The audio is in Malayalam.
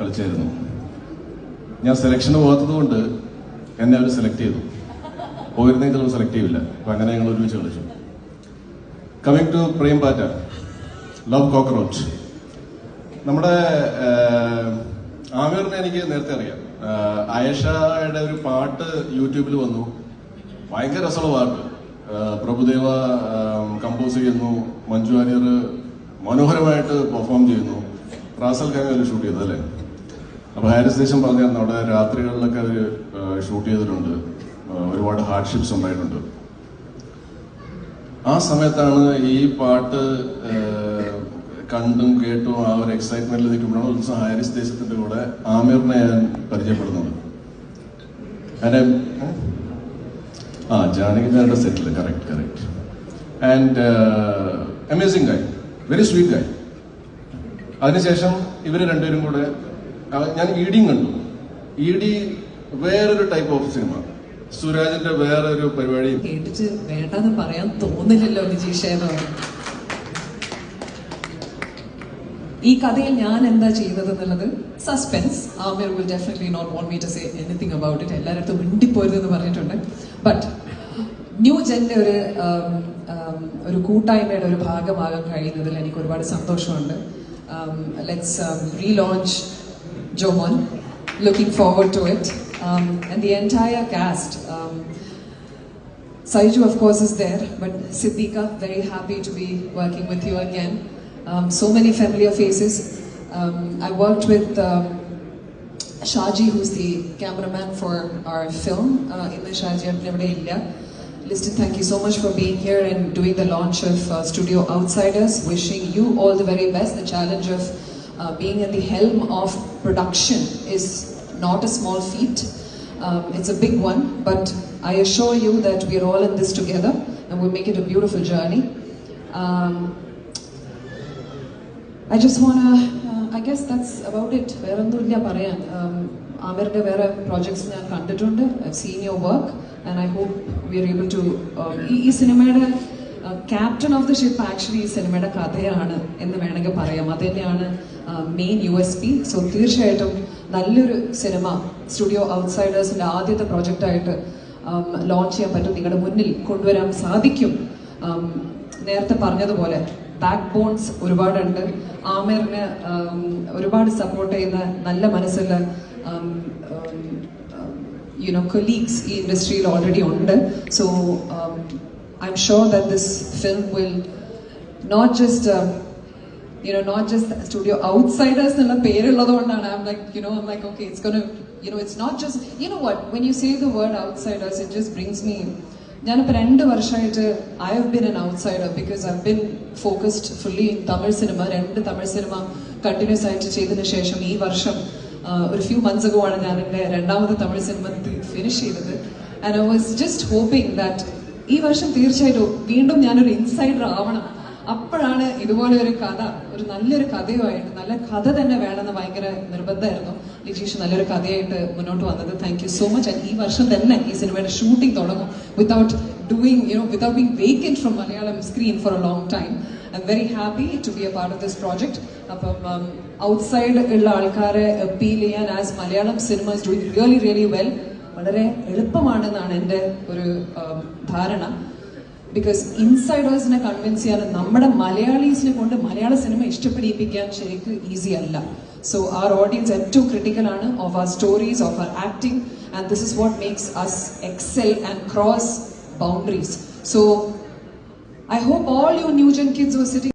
കളിച്ചായിരുന്നു. ഞാൻ സെലക്ഷന് പോകാത്തത് കൊണ്ട് എന്നെ അവർ സെലക്ട് ചെയ്തു. പോയിരുന്നെങ്കിൽ ചിലപ്പോൾ സെലക്ട് ചെയ്യില്ല. അപ്പൊ അങ്ങനെ ഞങ്ങൾ ഒരുമിച്ച് കളിച്ചു. കമ്മിങ് ടു പ്രേം പാറ്റ ലവ് കോക്രോച്ച് നമ്മുടെ ആമിറിനെ എനിക്ക് നേരത്തെ അറിയാം. ആയഷയുടെ ഒരു പാട്ട് യൂട്യൂബിൽ വന്നു. ഭയങ്കര രസമുള്ള പാട്ട്. പ്രഭുദേവ കമ്പോസ് ചെയ്യുന്നു. മഞ്ജു വാര്യർ മനോഹരമായിട്ട് പെർഫോം ചെയ്യുന്നു. റാസൽ ഖാൻ ഷൂട്ട് ചെയ്തത് അല്ലേ? അപ്പൊ ഹാരിസ് ദേശം പറഞ്ഞിരുന്നു അവിടെ രാത്രികളിലൊക്കെ അവർ ഷൂട്ട് ചെയ്തിട്ടുണ്ട്. ഒരുപാട് ഹാർഡ്ഷിപ്സ് ഉണ്ടായിട്ടുണ്ട്. ആ സമയത്താണ് ഈ പാട്ട് കണ്ടും കേട്ടും ആ ഒരു എക്സൈറ്റ്മെന്റിൽ നിൽക്കുമ്പോഴാണ് ഉത്സവം ഹാരിസ് ദേശത്തിന്റെ കൂടെ ആമിറിനെ ഞാൻ പരിചയപ്പെടുന്നത്. ഏഹ്? ആ ജാനകിന്റെ സെറ്റിൽ correct correct and amazing guy very sweet guy അതിനുശേഷം ഇവർ രണ്ടുപേരും കൂടെ ഞാൻ ഇഡിയും കണ്ടു. ഇഡി വേറൊരു ടൈപ്പ് ഓഫ് സിനിമ സുരാജിന്റെ വേറൊരു പരിപാടി. കേട്ടിട്ട് വേണ്ടെന്ന് പറയാൻ തോന്നില്ലല്ലോ നിജീഷേന്ന് ഈ കഥയിൽ ഞാൻ എന്താ ചെയ്തത് എന്നുള്ളത് suspense Aamir will definitely not want me to say anything about it എല്ലായിടത്തും മിണ്ടിപ്പോരുതെന്ന് പറഞ്ഞിട്ടുണ്ട്. ബട്ട് ന്യൂ ജെന്റെ ഒരു ഒരു കൂട്ടായ്മയുടെ ഒരു ഭാഗമാകാൻ കഴിയുന്നതിൽ എനിക്ക് ഒരുപാട് സന്തോഷമുണ്ട് let's relaunch Johan. Looking forward to it. Um, and the entire cast. Um, Saiju, of course, is there, but Siddhika, very happy to be working with you again. Um, so many familiar faces. Um, I worked with um, Shaji, who's the cameraman for our film, uh, Inna Shaji Apnevade India. Listen, thank you so much for being here and doing the launch of uh, Studio Outsiders. Wishing you all the very best. The challenge of uh, being at the helm of production is not a small feat. Um, it's a big one, but I assure you that we're all in this together and we'll make it a beautiful journey. Um, I just wanna, uh, I guess that's about it. വേറൊന്നുമില്ല പറയാൻ Um, ആമിറിന്റെ വേറെ പ്രോജക്ട്സ് ഞാൻ കണ്ടിട്ടുണ്ട് seen your work and I hope we are able to ഈ സിനിമയുടെ captain of the ship actually ഈ സിനിമയുടെ കഥയാണ് എന്ന് വേണമെങ്കിൽ പറയാം. അത് തന്നെയാണ് main U S P so തീർച്ചയായിട്ടും നല്ലൊരു സിനിമ സ്റ്റുഡിയോ ഔട്ട്സൈഡേഴ്സിന്റെ ആദ്യത്തെ പ്രോജക്റ്റായിട്ട് ലോഞ്ച് ചെയ്യാൻ പറ്റും. നിങ്ങളുടെ മുന്നിൽ കൊണ്ടുവരാൻ സാധിക്കും. Um, നേരത്തെ പറഞ്ഞതുപോലെ ബാക്ക് ബോൺസ് ഒരുപാടുണ്ട്. ആമിറിന് um, ഒരുപാട് സപ്പോർട്ട് ചെയ്യുന്ന നല്ല മനസ്സുള്ള യുനോ കൊലീഗ്സ് ഈ ഇൻഡസ്ട്രിയിൽ ഓൾറെഡി ഉണ്ട്. So I'm sure that this film will not just you know, not just studio outsiders I'm like, you know, I'm like, okay, it's gonna, you know, it's not just, you know what, when you say the word outsiders, it just brings me, ഞാനിപ്പോൾ രണ്ട് വർഷമായിട്ട് I have been an outsider because I been focused fully in Tamil cinema രണ്ട് തമിഴ് സിനിമ കണ്ടിന്യൂസ് ആയിട്ട് ചെയ്തതിന് ശേഷം ഈ വർഷം ഒരു ഫ്യൂ മന്ത്സ് ആണ് ഞാൻ എന്റെ രണ്ടാമത്തെ തമിഴ് സിനിമ ഫിനിഷ് ചെയ്തത്. And I was just hoping that ഈ വർഷം തീർച്ചയായിട്ടും വീണ്ടും ഞാനൊരു ഇൻസൈഡർ ആവണം. അപ്പോഴാണ് ഇതുപോലെ ഒരു കഥ ഒരു നല്ലൊരു കഥയുമായിട്ട് നല്ല കഥ തന്നെ വേണമെന്ന് ഭയങ്കര നിർബന്ധമായിരുന്നു. ലിജീഷ് നല്ലൊരു കഥയായിട്ട് മുന്നോട്ട് വന്നത്. താങ്ക് യു സോ മച്ച് ഈ വർഷം തന്നെ ഈ സിനിമയുടെ ഷൂട്ടിംഗ് തുടങ്ങും. Without doing you know without being vacant from Malayalam screen for a long time I am very happy to be a part of this project അപ്പം ഔട്ട്സൈഡ് ഉള്ള ആൾക്കാരെ അപ്പീൽ ചെയ്യാൻ as Malayalam cinema is doing really really well വളരെ എളുപ്പമാണെന്നാണ് എന്റെ ഒരു ധാരണ. ബിക്കോസ് ഇൻസൈഡേഴ്സിനെ കൺവിൻസ് ചെയ്യാൻ നമ്മുടെ മലയാളീസിനെ കൊണ്ട് മലയാള സിനിമ ഇഷ്ടപ്പെടിപ്പിക്കാൻ ശരിക്കും ഈസി അല്ല. സോ ആർ ഓഡിയൻസ് ഏറ്റവും ക്രിട്ടിക്കൽ ആണ് of our stories of our acting and this is what makes us excel and cross boundaries so I hope all you new gen kids were sitting